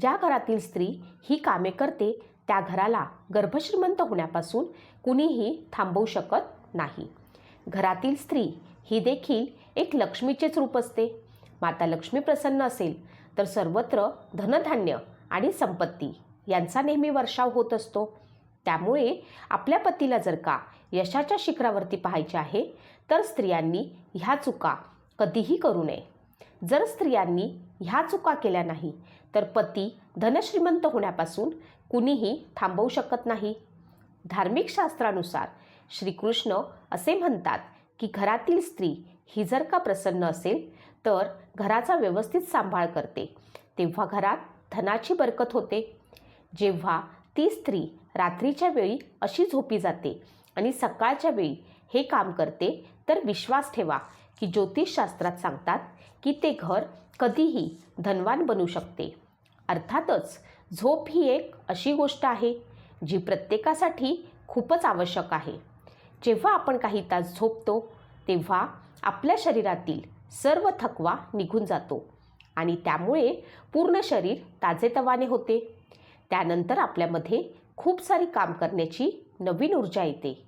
ज्या घरातील स्त्री ही कामे करते त्या घराला गर्भश्रीमंत होण्यापासून कुणीही थांबवू शकत नाही. घरातील स्त्री ही देखील एक लक्ष्मीचेच रूप असते. माता लक्ष्मी प्रसन्न असेल तर सर्वत्र धनधान्य आणि संपत्ती यांचा नेहमी वर्षाव होत असतो. त्यामुळे आपल्या पतीला जर का यशाच्या शिखरावरती पाहायचे आहे तर स्त्रियांनी ह्या चुका कधीही करू नये. जर स्त्रियांनी ह्या चुका केल्या नाही तर पती धनश्रीमंत होण्यापासून कुणीही थांबवू शकत नाही. धार्मिक शास्त्रानुसार श्रीकृष्ण असे म्हणतात की घरातील स्त्री ही जर का प्रसन्न असेल तर घराचा व्यवस्थित सांभाळ करते. तेव्हा घरात धनाची बरकत होते. जेव्हा ती स्त्री रात्रीच्या वेळी अशी झोपी जाते आणि सकाळच्या वेळी हे काम करते तर विश्वास ठेवा की ज्योतिषशास्त्रात सांगतात की ते घर कधीही धनवान बनू शकते. अर्थातच झोप ही एक अशी गोष्ट आहे जी प्रत्येकासाठी खूपच आवश्यक आहे. जेव्हा आपण काही तास झोपतो तेव्हा आपल्या शरीरातील सर्व थकवा निघून जातो आणि त्यामुळे पूर्ण शरीर ताजेतवाने होते. त्यानंतर आपल्यामध्ये खूप सारी काम करण्याची नवीन ऊर्जा येते.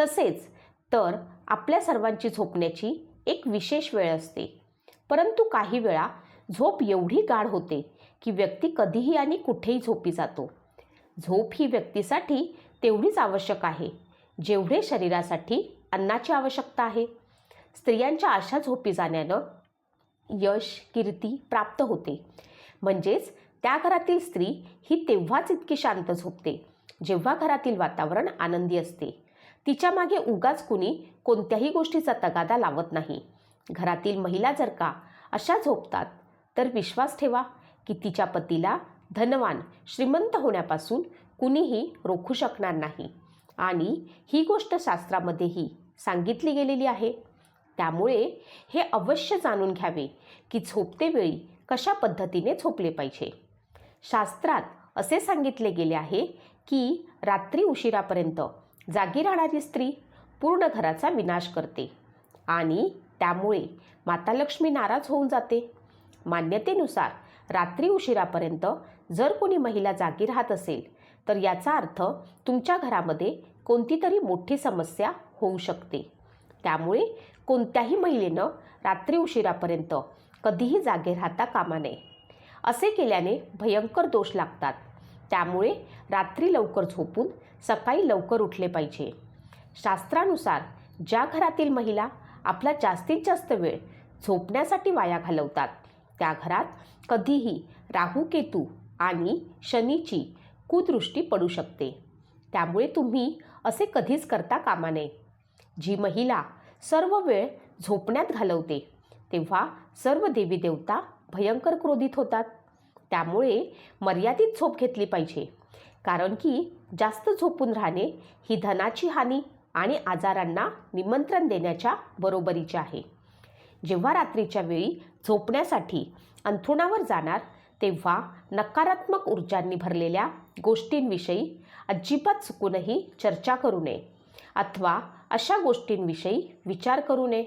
तसेच तर आपल्या सर्वांची झोपण्याची एक विशेष वेळ असते. परंतु काही वेळा झोप एवढी गाढ होते की व्यक्ती कधीही आणि कुठेही झोपी जातो. झोप ही व्यक्तीसाठी तेवढीच आवश्यक आहे जेवढे शरीरासाठी अन्नाची आवश्यकता आहे. स्त्रियांच्या अशा झोपी जाण्यानं यश कीर्ती प्राप्त होते. म्हणजेच त्या घरातील स्त्री ही तेव्हाच इतकी शांत झोपते जेव्हा घरातील वातावरण आनंदी असते. तिच्यामागे उगाच कुणी कोणत्याही गोष्टीचा तगादा लावत नाही. घरातील महिला जर का अशा झोपतात तर विश्वास ठेवा. की तिच्या पतीला धनवान श्रीमंत होण्यापासून कुणीही रोखू शकणार नाही. आणि ही गोष्ट शास्त्रामध्येही सांगितली गेलेली आहे. त्यामुळे हे अवश्य जाणून घ्यावे की झोपतेवेळी कशा पद्धतीने झोपले पाहिजे. शास्त्रात असे सांगितले गेले आहे की रात्री उशिरापर्यंत जागी राहणारी स्त्री पूर्ण घराचा विनाश करते आणि त्यामुळे माता लक्ष्मी नाराज होऊन जाते. मान्यतेनुसार रात्री उशिरापर्यंत जर कोणी महिला जागी राहत असेल तर याचा अर्थ तुमच्या घरामध्ये कोणती तरी मोठी समस्या होऊ शकते. त्यामुळे कोणत्याही महिलेनं रात्री उशिरापर्यंत कधीही जागे राहता कामा नये. असे केल्याने भयंकर दोष लागतात. त्यामुळे रात्री लवकर झोपून सकाळी लवकर उठले पाहिजे. शास्त्रानुसार ज्या घरातील महिला आपला जास्तीत जास्त वेळ झोपण्यासाठी वाया घालवतात त्या घरात कधीही राहू केतू आणि शनीची कुदृष्टी पडू शकते. त्यामुळे तुम्ही असे कधीच करता कामा नये. जी महिला सर्व वेळ झोपण्यात घालवते तेव्हा सर्व देवी देवता भयंकर क्रोधित होतात. त्यामुळे मर्यादित झोप घेतली पाहिजे. कारण की जास्त झोपून राहणे ही धनाची हानी आणि आजारांना निमंत्रण देण्याच्या बरोबरीची आहे. जेव्हा रात्रीच्या वेळी झोपण्यासाठी अंथरुणावर जाणार तेव्हा नकारात्मक ऊर्जांनी भरलेल्या गोष्टींविषयी अजिबात चुकूनही चर्चा करू नये अथवा अशा गोष्टींविषयी विचार करू नये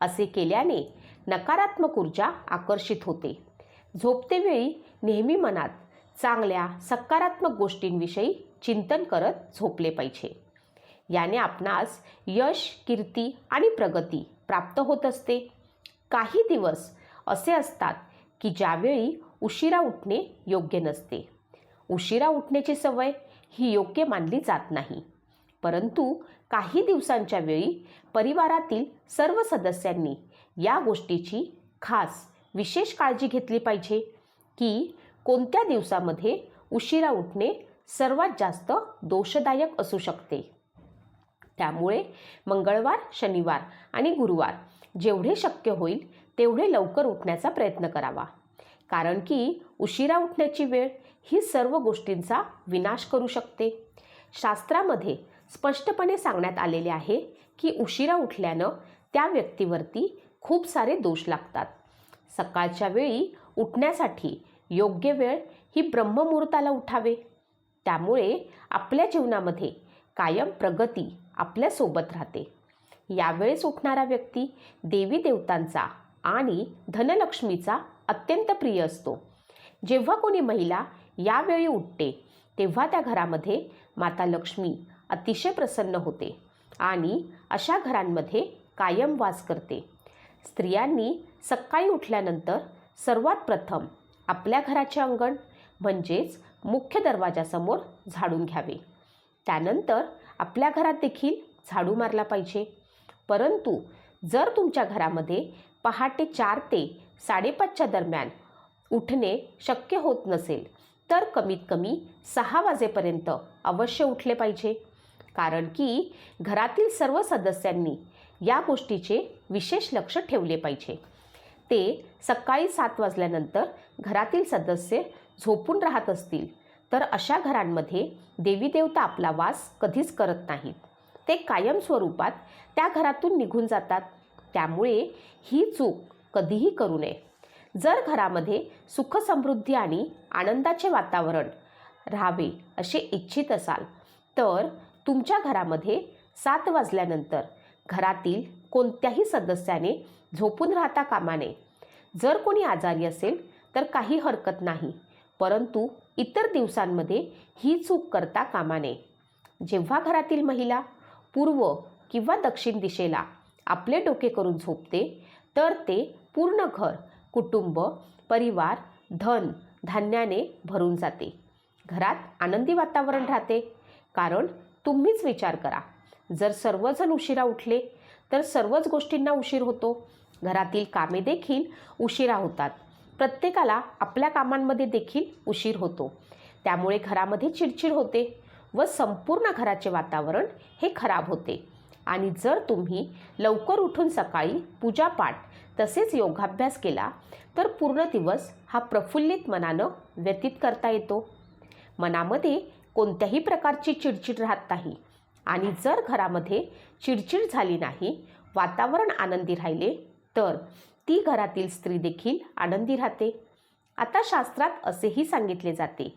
असे केल्याने नकारात्मक ऊर्जा आकर्षित होते. झोपतेवेळी नेहमी मनात चांगल्या सकारात्मक गोष्टींविषयी चिंतन करत झोपले पाहिजे. याने आपणास यश कीर्ती आणि प्रगती प्राप्त होत असते. काही दिवस असे असतात की ज्यावेळी उशिरा उठणे योग्य नसते. उशिरा उठण्याची सवय ही योग्य मानली जात नाही. परंतु काही दिवसांच्या वेळी परिवारातील सर्व सदस्यांनी या गोष्टीची खास विशेष काळजी घेतली पाहिजे की कोणत्या दिवसामध्ये उशिरा उठणे सर्वात जास्त दोषदायक असू शकते. त्यामुळे मंगळवार शनिवार आणि गुरुवार जेवढे शक्य होईल तेवढे लवकर उठण्याचा प्रयत्न करावा. कारण की उशिरा उठण्याची वेळ ही सर्व गोष्टींचा विनाश करू शकते. शास्त्रामध्ये स्पष्टपणे सांगण्यात आलेले आहे की उशिरा उठल्यानं त्या व्यक्तीवरती खूप सारे दोष लागतात. सकाळच्या वेळी उठण्यासाठी योग्य वेळ ही ब्रह्ममुहूर्ताला उठावे. त्यामुळे आपल्या जीवनामध्ये कायम प्रगती आपल्यासोबत राहते. यावेळेस उठणारा व्यक्ती देवी देवतांचा आणि धनलक्ष्मीचा अत्यंत प्रिय असतो. जेव्हा कोणी महिला यावेळी उठते तेव्हा त्या घरामध्ये माता लक्ष्मी अतिशय प्रसन्न होते आणि अशा घरांमध्ये कायम वास करते. स्त्रियांनी सकाळी उठल्यानंतर सर्वात प्रथम आपल्या घराचे अंगण म्हणजेच मुख्य दरवाजासमोर झाडून घ्यावे. त्यानंतर आपल्या घरात देखील झाडू मारला पाहिजे. परंतु जर तुमच्या घरामध्ये पहाटे चार ते साडेपाचच्या दरम्यान उठणे शक्य होत नसेल तर कमीत कमी सहा वाजेपर्यंत अवश्य उठले पाहिजे. कारण की घरातील सर्व सदस्यांनी या गोष्टीचे विशेष लक्ष ठेवले पाहिजे. ते सकाळी सात वाजल्यानंतर घरातील सदस्य झोपून राहत असतील तर अशा घरांमध्ये देवी देवता आपला वास कधीच करत नाहीत. ते कायम स्वरूपात त्या घरातून निघून जातात. त्यामुळे ही चूक कधीही करू नये. जर घरामध्ये सुखसमृद्धी आणि आनंदाचे वातावरण राहावे असे इच्छित असाल तर तुमच्या घरामध्ये सात वाजल्यानंतर घरातील कोणत्याही सदस्याने झोपून राहता कामा नये. जर कोणी आजारी असेल तर काही हरकत नाही परंतु इतर दिवसांमध्ये ही चूक करता कामा नये. जेव्हा घरातील महिला पूर्व किंवा दक्षिण दिशेला आपले डोके करून झोपते तर ते पूर्ण घर कुटुंब परिवार धन धान्याने भरून जाते. घरात आनंदी वातावरण राहते. कारण तुम्हीच विचार करा जर सर्वजण उशिरा उठले तर सर्वच गोष्टींना उशीर होतो. घरातील कामे देखील उशिरा होतात. प्रत्येकाला आपल्या कामांमध्ये देखील उशीर होतो. त्यामुळे घरामध्ये चिडचिड होते. व संपूर्ण घराचे वातावरण हे खराब होते. आणि जर तुम्ही लवकर उठून सकाळी पूजापाठ तसेच योगाभ्यास केला तर पूर्ण दिवस हा प्रफुल्लित मनानं व्यतीत करता येतो. मनामध्ये कोणत्याही प्रकारची चिडचिड राहत नाही. आणि जर घरामध्ये चिडचिड झाली नाही वातावरण आनंदी राहिले तर ती घरातील स्त्री देखील आनंदी राहते. आता शास्त्रात असेही सांगितले जाते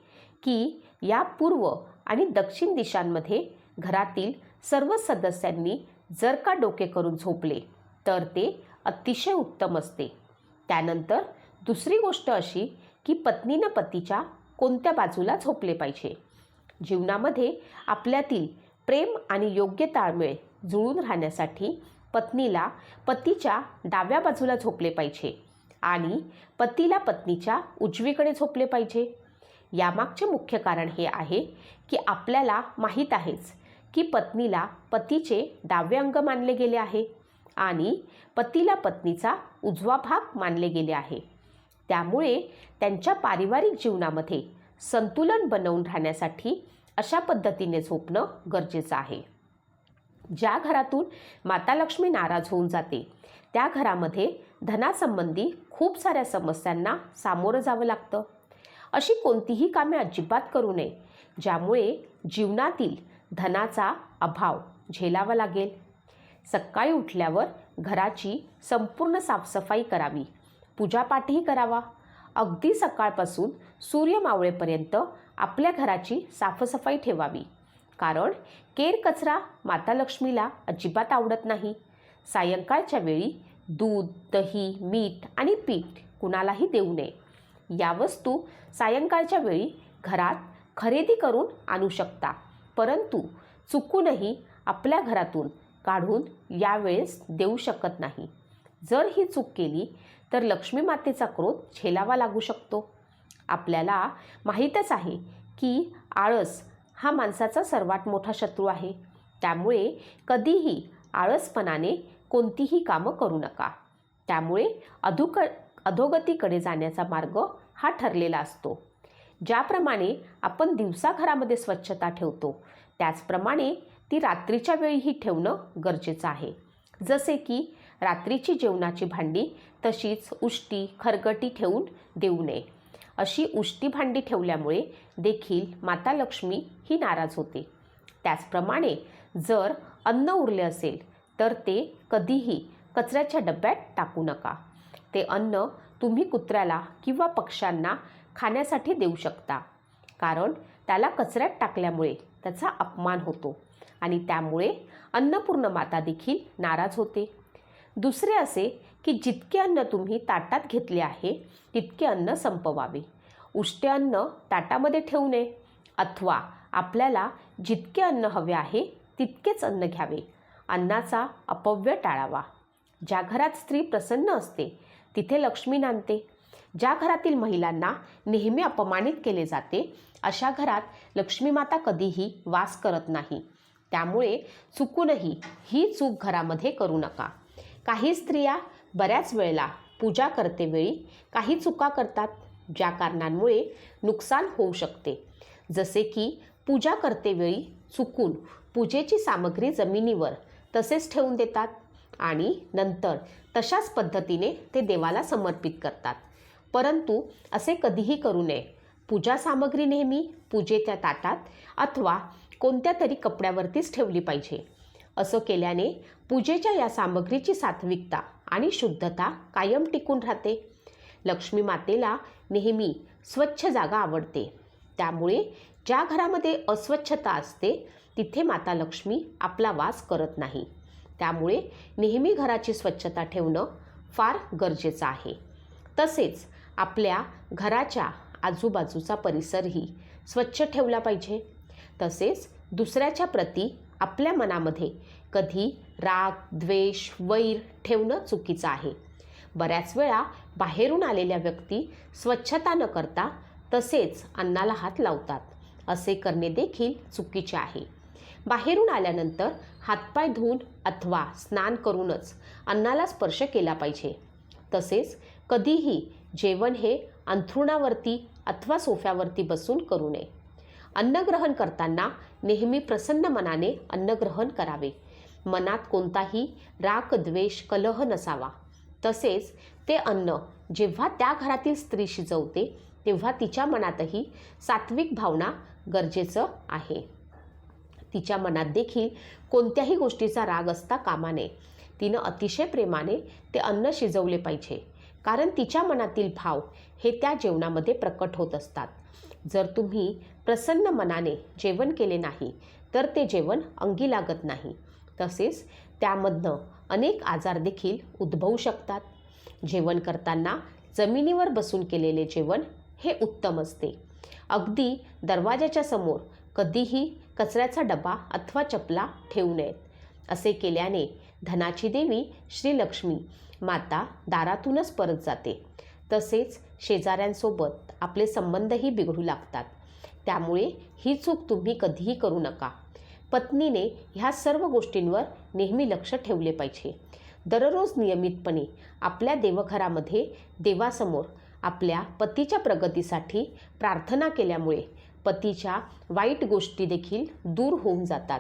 की या पूर्व आणि दक्षिण दिशांमध्ये घरातील सर्व सदस्यांनी जर का डोके करून झोपले तर ते अतिशय उत्तम असते. त्यानंतर दुसरी गोष्ट अशी की पत्नीनं पतीच्या कोणत्या बाजूला झोपले पाहिजे. जीवनामध्ये आपल्यातील प्रेम आणि योग्य ताळमेळ जुळून राहण्यासाठी पत्नीला पतीच्या डाव्या बाजूला झोपले पाहिजे आणि पतीला पत्नीच्या उजवीकडे झोपले पाहिजे. यामागचे मुख्य कारण हे आहे की आपल्याला माहीत आहेच की पत्नीला पतीचे डावे अंग मानले गेले आहे आणि पतीला पत्नीचा उजवा भाग मानले गेले आहे. त्यामुळे त्यांच्या पारिवारिक जीवनामध्ये संतुलन बनवून राहण्यासाठी अशा पद्धतीने झोपणं गरजेचं आहे. ज्या घरातून माता लक्ष्मी नाराज होऊन जाते त्या घरामध्ये धनासंबंधी खूप साऱ्या समस्यांना सामोरं जावं लागतं. अशी कोणतीही कामे अजिबात करू नये ज्यामुळे जीवनातील धनाचा अभाव झेलावा लागेल. सकाळी उठल्यावर घराची संपूर्ण साफसफाई करावी पूजापाठही करावा. अगदी सकाळपासून सूर्य मावळेपर्यंत आपल्या घराची साफसफाई ठेवावी कारण केर कचरा माता लक्ष्मीला अजिबात आवडत नाही. सायंकाळच्या वेळी दूध दही मीठ आणि पीठ कुणालाही देऊ नये. या वस्तू सायंकाळच्या वेळी घरात खरेदी करून आणू शकता. परंतु चुकूनही आपल्या घरातून काढून यावेळेस देऊ शकत नाही. जर ही चूक केली तर लक्ष्मी मातेचा क्रोध झेलावा लागू शकतो. आपल्याला माहीतच आहे की आळस हा माणसाचा सर्वात मोठा शत्रू आहे. त्यामुळे कधीही आळसपणाने कोणतीही कामं करू नका. त्यामुळे अधुक अधोगतीकडे जाण्याचा मार्ग हा ठरलेला असतो. ज्याप्रमाणे आपण दिवसा घरामध्ये स्वच्छता ठेवतो त्याचप्रमाणे ती रात्रीच्या वेळीही ठेवणं गरजेचं आहे. जसे की रात्रीची जेवणाची भांडी तशीच उष्टी खरगटी ठेवून देऊ नये. अशी उष्टी भांडी ठेवल्यामुळे देखील माता लक्ष्मी ही नाराज होते. त्याचप्रमाणे जर अन्न उरले असेल तर ते कधीही कचऱ्याच्या डब्यात टाकू नका. ते अन्न तुम्ही कुत्र्याला किंवा पक्ष्यांना खाण्यासाठी देऊ शकता. कारण त्याला कचऱ्यात टाकल्यामुळे त्याचा अपमान होतो आणि त्यामुळे अन्नपूर्ण माता देखील नाराज होते. दुसरे असे की जितके अन्न तुम्ही ताटात घेतले आहे तितके अन्न संपवावे. उष्टे अन्न ताटामध्ये ठेवू नये. अथवा आपल्याला जितके अन्न हवे आहे तितकेच अन्न घ्यावे. अन्नाचा अपव्यय टाळावा. ज्या घरात स्त्री प्रसन्न असते तिथे लक्ष्मी नांदते. ज्या घरातील महिलांना नेहमी अपमानित केले जाते अशा घरात लक्ष्मी माता कधीही वास करत नाही. त्यामुळे चुकूनही ही चूक घरामध्ये करू नका. काही स्त्रिया बऱ्याच वेळेला पूजा करतेवेळी काही चुका करतात ज्या कारणांमुळे नुकसान होऊ शकते. जसे की पूजा करतेवेळी चुकून पूजेची सामग्री जमिनीवर तसेच ठेवून देतात आणि नंतर तशाच पद्धतीने ते देवाला समर्पित करतात. परंतु असे कधीही करू नये. पूजा सामग्री नेहमी पूजेच्या ताटात अथवा कोणत्या तरी कपड्यावरतीच ठेवली पाहिजे. असं केल्याने पूजेच्या या सामग्रीची सात्विकता आणि शुद्धता कायम टिकून राहते. लक्ष्मी मातेला नेहमी स्वच्छ जागा आवडते. त्यामुळे ज्या घरामध्ये अस्वच्छता असते तिथे माता लक्ष्मी आपला वास करत नाही. त्यामुळे नेहमी घराची स्वच्छता ठेवणं फार गरजेचं आहे. तसेच आपल्या घराच्या आजूबाजूचा परिसरही स्वच्छ ठेवला पाहिजे. तसेच दुसऱ्याच्या प्रती आपल्या मनामध्ये कधी राग द्वेष वैर ठेवणं चुकीचं आहे. बऱ्याच वेळा बाहेरून आलेल्या व्यक्ती स्वच्छता न करता तसेच अन्नाला हात लावतात. असे करणे देखील चुकीचे आहे. बाहेरून आल्यानंतर हातपाय धुवून अथवा स्नान करूनच अन्नाला स्पर्श केला पाहिजे. तसेच कधीही जेवण हे अंथरुणावरती अथवा सोफ्यावरती बसून करू नये. अन्नग्रहण करताना नेहमी प्रसन्न मनाने अन्नग्रहण करावे. मनात कोणताही राग द्वेष कलह नसावा. तसेच ते अन्न जेव्हा त्या घरातील स्त्री शिजवते तेव्हा तिच्या मनातही सात्विक भावना गरजेचं आहे. तिच्या मनात देखील कोणत्याही गोष्टीचा राग असता कामा नये तिनं अतिशय प्रेमाने ते अन्न शिजवले पाहिजे कारण तिच्या मनातील भाव हे त्या जेवणामध्ये प्रकट होत असतात. जर तुम्ही प्रसन्न मनाने जेवण केले नाही तर ते जेवण अंगी लागत नाही. तसेच त्यामधनं अनेक आजार देखील उद्भवू शकतात. जेवण करताना जमिनीवर बसून केलेले जेवण हे उत्तम असते. अगदी दरवाजाच्या समोर कधीही कचऱ्याचा डबा अथवा चपला ठेवू नयेत. असे केल्याने धनाची देवी श्रीलक्ष्मी माता दारातूनच परत जाते. तसेच शेजाऱ्यांसोबत आपले संबंधही बिघडू लागतात. त्यामुळे ही चूक तुम्ही कधीही करू नका. पत्नीने ह्या सर्व गोष्टींवर नेहमी लक्ष ठेवले पाहिजे. दररोज नियमितपणे आपल्या देवघरामध्ये देवासमोर आपल्या पतीच्या प्रगतीसाठी प्रार्थना केल्यामुळे पतीच्या वाईट गोष्टी देखील दूर होऊन जातात.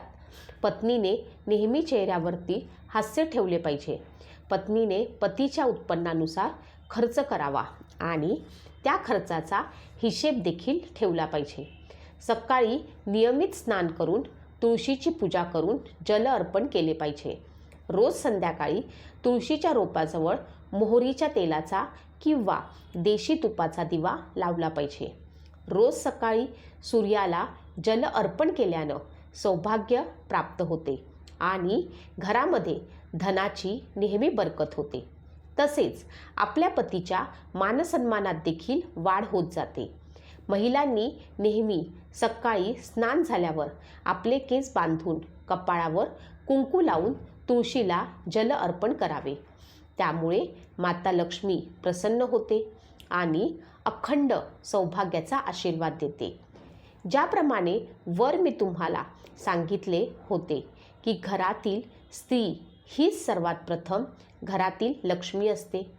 पत्नीने नेहमी चेहऱ्यावरती हास्य ठेवले पाहिजे. पत्नीने पतीच्या उत्पन्नानुसार खर्च करावा आणि त्या खर्चाचा हिशेब देखील ठेवला पाहिजे. सकाळी नियमित स्नान करून तुळशीची पूजा करून जल अर्पण केले पाहिजे. रोज संध्याकाळी तुळशीच्या रोपाजवळ मोहरीच्या तेलाचा किंवा देशी तुपाचा दिवा लावला पाहिजे. रोज सकाळी सूर्याला जल अर्पण केल्यानं सौभाग्य प्राप्त होते आणि घरामध्ये धनाची नेहमी बरकत होते. तसेच आपल्या पतीच्या मानसन्मानात देखील वाढ होत जाते. महिलांनी नेहमी सकाळी स्नान झाल्यावर आपले केस बांधून कपाळावर कुंकू लावून तुळशीला जल अर्पण करावे. त्यामुळे माता लक्ष्मी प्रसन्न होते. आणि अखंड सौभाग्याचा आशीर्वाद देते. ज्याप्रमाणे वर मी तुम्हाला सांगितले होते की घरातील स्त्री हीच सर्वात प्रथम घरातील लक्ष्मी असते.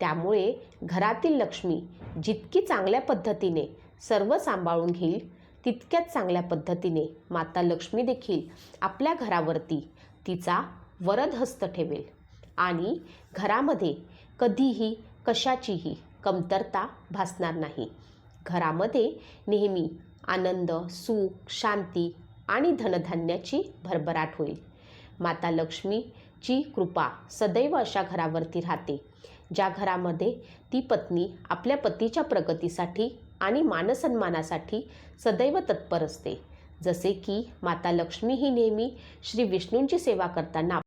त्यामुळे घरातील लक्ष्मी जितकी चांगल्या पद्धतीने सर्व सांभाळून घेईल तितक्याच चांगल्या पद्धतीने माता लक्ष्मी देखील आपल्या घरावरती तिचा वरदहस्त ठेवेल. आणि घरामध्ये कधीही कशाचीही कमतरता भासणार नाही. घरामध्ये नेहमी आनंद सुख शांती आणि धनधान्याची भरभराट होईल. माता लक्ष्मीची कृपा सदैव अशा घरावरती राहते. ज्या घरामध्ये ती पत्नी आपल्या पतीच्या प्रगतीसाठी आणि मानसन्मानासाठी सदैव तत्पर असते. जसे की माता लक्ष्मी ही नेहमी श्री विष्णूंची सेवा करताना